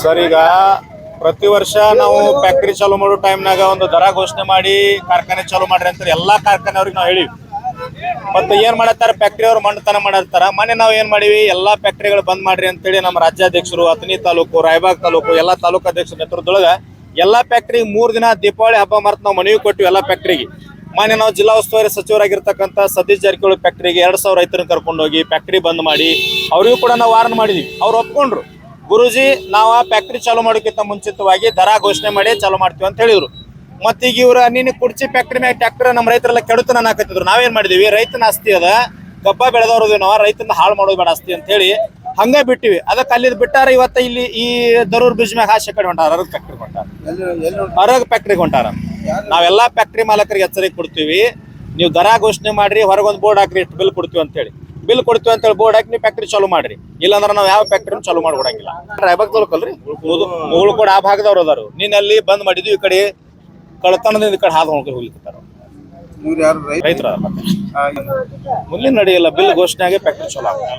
Sir, ಈಗ ಪ್ರತಿ ವರ್ಷ ನಾವು ಫ್ಯಾಕ್ಟ್ರಿ ಚಾಲೂ ಮಾಡೋ ಟೈಮ್ನಾಗ ಒಂದು ದರ ಘೋಷಣೆ ಮಾಡಿ ಕಾರ್ಖಾನೆ ಚಾಲೂ ಮಾಡ್ರಿ ಅಂತ ಎಲ್ಲಾ ಕಾರ್ಖಾನೆ ಅವ್ರಿಗೆ ನಾವು ಹೇಳಿವಿ. ಮತ್ತೆ ಏನ್ ಮಾಡತ್ತಾರ? ಫ್ಯಾಕ್ಟ್ರಿ ಅವ್ರು ಮಣ್ಣತನ ಮಾಡಿರ್ತಾರ. ಮನೆ ನಾವು ಏನ್ ಮಾಡಿವಿ? ಎಲ್ಲಾ ಫ್ಯಾಕ್ಟ್ರಿಗಳು ಬಂದ್ ಮಾಡ್ರಿ ಅಂತೇಳಿ ನಮ್ಮ ರಾಜ್ಯಾಧ್ಯಕ್ಷರು, ಅಥಣಿ ತಾಲೂಕು, ರಾಯಬಾಗ್ ತಾಲೂಕು, ಎಲ್ಲಾ ತಾಲೂಕು ಅಧ್ಯಕ್ಷರ ನೇತೃತ್ವದೊಳಗ ಎಲ್ಲಾ ಫ್ಯಾಕ್ಟ್ರಿಗೆ ಮೂರ್ ದಿನ ದೀಪಾವಳಿ ಹಬ್ಬ ಮರ್ತ ನಾವು ಮನವಿ ಕೊಟ್ಟಿವಿ ಎಲ್ಲಾ ಫ್ಯಾಕ್ಟ್ರಿಗೆ ಮನೆ ನಾವು ಜಿಲ್ಲಾ ಉಸ್ತುವಾರಿ ಸಚಿವರಾಗಿರ್ತಕ್ಕಂಥ ಸತೀಶ್ ಜಾರಕಿಹೊಳಿ ಫ್ಯಾಕ್ಟ್ರಿಗೆ ಎರಡ್ ಸಾವಿರ ರೈತರನ್ನ ಕರ್ಕೊಂಡು ಹೋಗಿ ಫ್ಯಾಕ್ಟ್ರಿ ಬಂದ್ ಮಾಡಿ, ಅವರಿಗೂ ಕೂಡ ನಾವು ವಾರ್ನ್ ಮಾಡಿದ್ವಿ. ಅವ್ರು ಒಪ್ಕೊಂಡ್ರು. ಗುರುಜಿ ನಾವು ಆ ಫ್ಯಾಕ್ಟ್ರಿ ಚಾಲೂ ಮಾಡೋಕ್ಕಿಂತ ಮುಂಚಿತವಾಗಿ ದರ ಘೋಷಣೆ ಮಾಡಿ ಚಾಲೂ ಮಾಡ್ತೀವಿ ಅಂತ ಹೇಳಿದ್ರು. ಮತ್ತೀಗ ಇವ್ರ ನೀನು ಕುರ್ಚಿ ಫ್ಯಾಕ್ಟ್ರಿ ಮ್ಯಾಗ ಟ್ಯಾಕ್ಟರ್ ನಮ್ಮ ರೈತರೆಲ್ಲ ನಾನು ಹಾಕತ್ತಿದ್ರು. ನಾವೇನ್ ಮಾಡಿದೀವಿ ರೈತನ ಆಸ್ತಿ ಅದ ಕಬ್ಬ ಬೆಳೆದವ್ರದ್ದು ನಾವು ರೈತನ ಹಾಳು ಮಾಡೋದು ಬೇಡ ಆಸ್ತಿ ಅಂತ ಹೇಳಿ ಹಂಗ ಬಿಟ್ಟಿವಿ. ಅದಕ್ಕೆ ಅಲ್ಲಿದ್ ಬಿಟ್ಟಾರ ಇವತ್ತ ಇಲ್ಲಿ ಈ ದರೂರ್ ಬ್ರಿಜ್ ಮ್ಯಾಗ ಹಾಸಿ ಕಡೆ ಹೊಂಟಾರ ಅರಗ್ ಫ್ಯಾಕ್ಟ್ರಿ ಹೊಂಟಾರ. ಅರಗ್ ಫ್ಯಾಕ್ಟ್ರಿ ಹೊಂಟಾರ. ನಾವೆಲ್ಲಾ ಫ್ಯಾಕ್ಟ್ರಿ ಮಾಲಕರಿಗೆ ಎಚ್ಚರಿಕೆ ಕೊಡ್ತೀವಿ. ನೀವು ದರ ಘೋಷಣೆ ಮಾಡ್ರಿ ಹೊರಗೊಂದು ಬೋರ್ಡ್ ಹಾಕ್ರಿ ಇಷ್ಟು ಬಿಲ್ ಕೊಡ್ತೀವಿ ಅಂತೇಳಿ ಬಿಲ್ ಕೊಡ್ತೀವಿ ಅಂತೇಳಿ ಬೋರ್ಡ್ ಹಾಕಿ ನೀವು ಫ್ಯಾಕ್ಟ್ರಿ ಚಾಲೂ ಮಾಡ್ರಿ. ಇಲ್ಲಾಂದ್ರೆ ನಾವು ಯಾವ ಫ್ಯಾಕ್ಟ್ರಿ ಚಾಲೂ ಮಾಡ್ಕೊಡಂಗಿಲ್ಲ. ರಾಯಬಾಗ್ ತಾಲೂಕಲ್ರಿ ಆ ಭಾಗದವ್ರು ಅದಾರು. ನೀನ್ ಅಲ್ಲಿ ಬಂದ್ ಮಾಡಿದ್ವಿ ಈ ಕಡೆ ಕಳತನದಿಂದ ಈ ಕಡೆ ಹಾದು ಹೋಗಿ ಹೋಗ್ಲಿಕ್ಕಿರ್ತಾರ ಇವ್ರು ಯಾರು ರೈತ? ರೈತರ ಮುಂದಿನ ನಡೆಯಲ್ಲ ಬಿಲ್ ಘೋಷಣೆ ಆಗಿ ಫ್ಯಾಕ್ಟ್ರಿ ಚಲೋ ಆಗುತ್ತೆ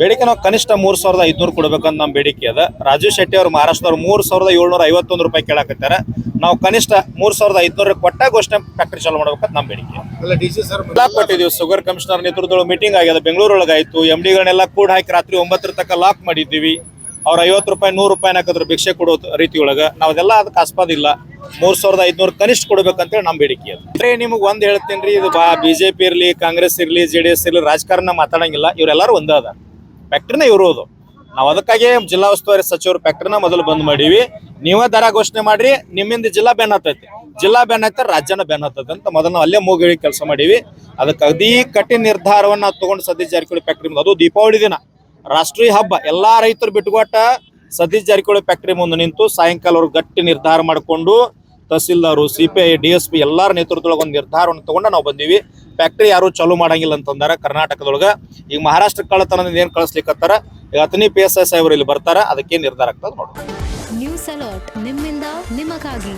ಬೇಡಿಕೆ ನಾವು ಕನಿಷ್ಠ ಮೂರ್ ಸಾವಿರದ ಐದ್ನೂರು ಕೊಡ್ಬೇಕಂತ ನಮ್ಮ ಬೇಡಿಕೆ ಅದ ರಾಜೀವ್ ಶೆಟ್ಟಿ ಅವರು ಮಹಾರಾಷ್ಟ್ರದವ್ರು ಮೂರ್ ಸಾವಿರದ ಏಳ್ನೂರ ಐವತ್ತೊಂದು ರೂಪಾಯಿ ಕೇಳಾಕತ್ತಾರ. ನಾವು ಕನಿಷ್ಠ ಮೂರ್ ಸಾವಿರದ ಐದ್ನೂರ ಕೊಟ್ಟ ಘೋಷಣೆ ಫ್ಯಾಕ್ಟ್ರಿ ಚಾಲೂ ಮಾಡ್ಬೇಕಂತ ನಮ್ಮ ಬೇಡಿಕೆ. ಲಾಕ್ ಕೊಟ್ಟಿದ್ದೀವಿ ಶುಗರ್ ಕಮಿಷನರ್ ನೇತೃತ್ವದೊಳಗೆ ಮೀಟಿಂಗ್ ಆಗ್ಯದ ಬೆಂಗಳೂರೊಳಗಾಯ್ತು. ಎಂಡಿಗಳನ್ನೆಲ್ಲ ಎಂ ಡಿಗಳನ್ನೆಲ್ಲ ಕೂಡ ಹಾಕಿ ರಾತ್ರಿ ಒಂಬತ್ತರ ತನಕ ಲಾಕ್ ಮಾಡಿದ್ದೀವಿ. ಅವ್ರ ಐವತ್ತು ರೂಪಾಯಿ, ನೂರು ರೂಪಾಯಿ ಹಾಕಿದ್ರು ಭಿಕ್ಷೆ ಕೊಡೋ ರೀತಿ ಒಳಗ ನಾವೆಲ್ಲ ಅದಕ್ಕೆ ಆಸ್ಪದ ಇಲ್ಲ. ಮೂರ್ ಸಾವಿರದ ಐದ್ನೂರು ಕನಿಷ್ಠ ಕೊಡ್ಬೇಕಂತೇಳಿ ನಮ್ಮ ಬೇಡಿಕೆ ಅದು. ಅಂದ್ರೆ ನಿಮ್ಗೆ ಒಂದ್ ಹೇಳ್ತೀನಿ ರೀ, ಇದು ಬಾ ಬಿಜೆಪಿ ಇರ್ಲಿ, ಕಾಂಗ್ರೆಸ್ ಇರ್ಲಿ ಜೆ ಡಿ ಎಸ್ ಇರ್ಲಿ, ರಾಜಕಾರಣ ಮಾತಾಡಂಗಿಲ್ಲ, ಇವರೆಲ್ಲರೂ ಒಂದೇ ಅದ. ಫ್ಯಾಕ್ಟ್ರಿನ ಇರೋದು ನಾವು ಅದಕ್ಕಾಗಿ ಜಿಲ್ಲಾ ಉಸ್ತುವಾರಿ ಸಚಿವರು ಫ್ಯಾಕ್ಟ್ರಿನ ಮೊದಲು ಬಂದ್ ಮಾಡೀವಿ. ನೀವೇ ದರ ಘೋಷಣೆ ಮಾಡ್ರಿ, ನಿಮ್ಮಿಂದ ಜಿಲ್ಲಾ ಬ್ಯಾನ್ ಹತ್ತೈತಿ ಜಿಲ್ಲಾ ಬ್ಯಾನ್ ಹತ್ತ ರಾಜ್ಯನ ಬ್ಯಾನ್ ಹತ್ತೈತಿ ಅಂತ ಮೊದಲು ಅಲ್ಲೇ ಮೂಗಿಳಿ ಕೆಲಸ ಮಾಡೀವಿ. ಅದಕ್ಕೆ ಅದೀ ಕಠಿಣ ನಿರ್ಧಾರವನ್ನ ತಗೊಂಡು ಸದ್ಯ ಜಾರಕಿಹೊಳಿ ಫ್ಯಾಕ್ಟ್ರಿ ಅದು ದೀಪಾವಳಿ ದಿನ. ರಾಷ್ಟ್ರೀಯ ಹಬ್ಬ. ಎಲ್ಲಾ ರೈತರು ಬಿಟ್ಟುಕೊಟ್ಟ ಸತೀಶ್ ಜಾರಕಿಹೊಳಿ ಫ್ಯಾಕ್ಟರಿ ಮುಂದೆ ನಿಂತು ಸಾಯಂಕಾಲ ಅವ್ರು ಗಟ್ಟಿ ನಿರ್ಧಾರ ಮಾಡಿಕೊಂಡು tahsildar C P I D S P ಎಲ್ಲಾರ ನೇತೃತ್ವದೊಳಗೆ ಒಂದು ನಿರ್ಧಾರವನ್ನು ತಗೊಂಡು ನಾವು ಬಂದೀವಿ. ಫ್ಯಾಕ್ಟರಿ ಯಾರು ಚಾಲೂ ಮಾಡಂಗಿಲ್ಲ ಅಂತಂದಾರ ಕರ್ನಾಟಕದೊಳಗ. ಈಗ ಮಹಾರಾಷ್ಟ್ರ ಕಳ್ಳತನದಿಂದ ಏನ್ ಕಳಿಸ್ಲಿಕ್ಕತ್ತಾರ ಈಗ ಅತನಿ ಪಿ ಎಸ್ ಐ ಸಾಹೇಬರು ಇಲ್ಲಿ ಬರ್ತಾರ, ಅದಕ್ಕೆ ನಿರ್ಧಾರ ಆಗ್ತದೆ ನೋಡಿ ನ್ಯೂಸ್ ಅಲರ್ಟ್ ನಿಮ್ಮಿಂದ ನಿಮಗಾಗಿ.